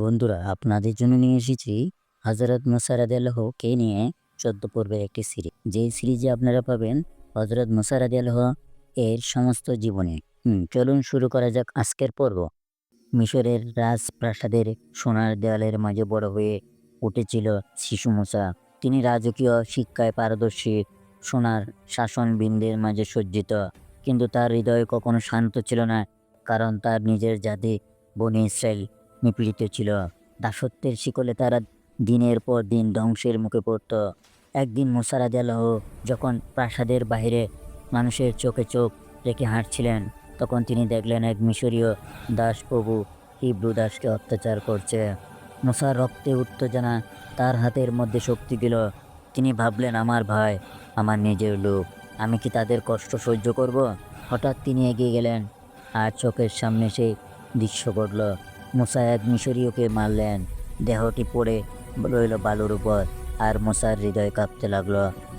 বন্ধুরা, আপনাদের জন্য নিয়ে এসেছি হজরত মুসারাদ কে নিয়ে চোদ্দ পর্বের একটি সিরিজ। যেই সিরিজে আপনারা পাবেন হজরত মুসারাদ এর সমস্ত জীবনে। চলুন শুরু করা যাক আজকের পর্ব। মিশরের রাজপ্রাসাদের সোনার দেওয়ালের মাঝে বড় হয়ে উঠেছিল শিশু মুসা। তিনি রাজকীয় শিক্ষায় পারদর্শী, সোনার শাসনবৃন্দের মাঝে সজ্জিত। কিন্তু তার হৃদয় কখনো শান্ত ছিল না, কারণ তার নিজের জাতি বনি ইসরায়েল নিপীড়িত ছিল। দাসত্বের শিকলে তারা দিনের পর দিন ধ্বংসের মুখে পড়ত। একদিন মোসারাদ আল্লাহ যখন প্রাসাদের বাইরে মানুষের চোখে চোখ রেখে হাঁটছিলেন, তখন তিনি দেখলেন এক মিশরীয় দাসপ্রভু হিব্রু দাসকে অত্যাচার করছে। মুসার রক্তে উত্তেজনা তার হাতের মধ্যে শক্তি দিল। তিনি ভাবলেন, আমার ভাই, আমার নিজের লোক, আমি কি তাদের কষ্ট সহ্য করব? হঠাৎ তিনি এগিয়ে গেলেন। আর চোখের সামনে সেই দৃশ্য ঘটল। মুসা এক মিশরীয়কে মারলেন। দেহটি পড়ে রইল বালুর উপর আর মুসার হৃদয় কাঁপতে লাগল।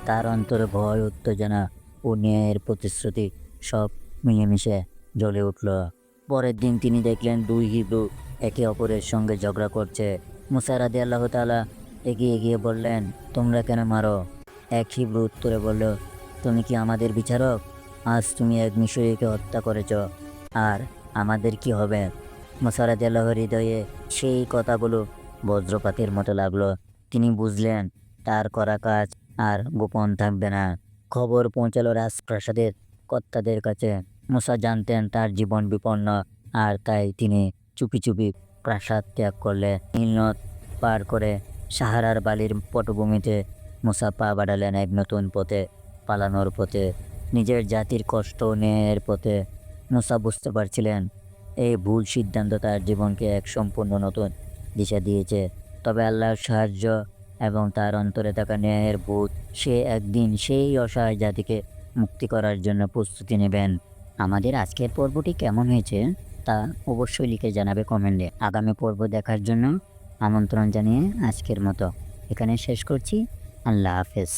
তার অন্তরে ভয়, উত্তেজনা ও ন্যায়ের প্রতিশ্রুতি সব মিলেমিশে জ্বলে উঠল। পরের দিন তিনি দেখলেন দুই হিব্রু একে অপরের সঙ্গে ঝগড়া করছে। মুসা রাদি আল্লাহ তালা এগিয়ে এগিয়ে বললেন, তোমরা কেন মারো? এক হিব্রু উত্তরে বলল, তুমি কি আমাদের বিচারক? আজ তুমি এক মিশরীকে হত্যা করেছ। আর আমাদের কি হবে? মোসারাদ আল্লাহর হৃদয়ে সেই কথাগুলো বজ্রপাতের মতো লাগল। তিনি বুঝলেন, তার করা কাজ আর গোপন থাকবে না। খবর পৌঁছালো রাজপ্রাসাদের কর্তাদের কাছে। মুসা জানতেন তার জীবন বিপন্ন আর তাই তিনি চুপি চুপি প্রাসাদ ত্যাগ করলে। নীলনদ পার করে সাহারার বালির পটভূমিতে মুসা পা বাড়ালেন এক নতুন পথে, পালানোর পথে। নিজের জাতির কষ্ট ও ন্যায়ের পথে মুসা বুঝতে পারছিলেন এই ভুল সিদ্ধান্ত তার জীবনকে এক সম্পূর্ণ নতুন দিশা দিয়েছে। তবে আল্লাহর সাহায্য এবং তার অন্তরে থাকা ন্যায়ের বোধ, সে একদিন সেই অসহায় জাতিকে মুক্তি করার জন্য প্রস্তুতি নেবেন। আমাদের আজকের পর্বটি কেমন হয়েছে তা অবশ্যই লিখে জানাবে কমেন্টে। আগামী পর্ব দেখার জন্য আমন্ত্রণ জানিয়ে আজকের মতো এখানে শেষ করছি। আল্লাহ হাফেজ।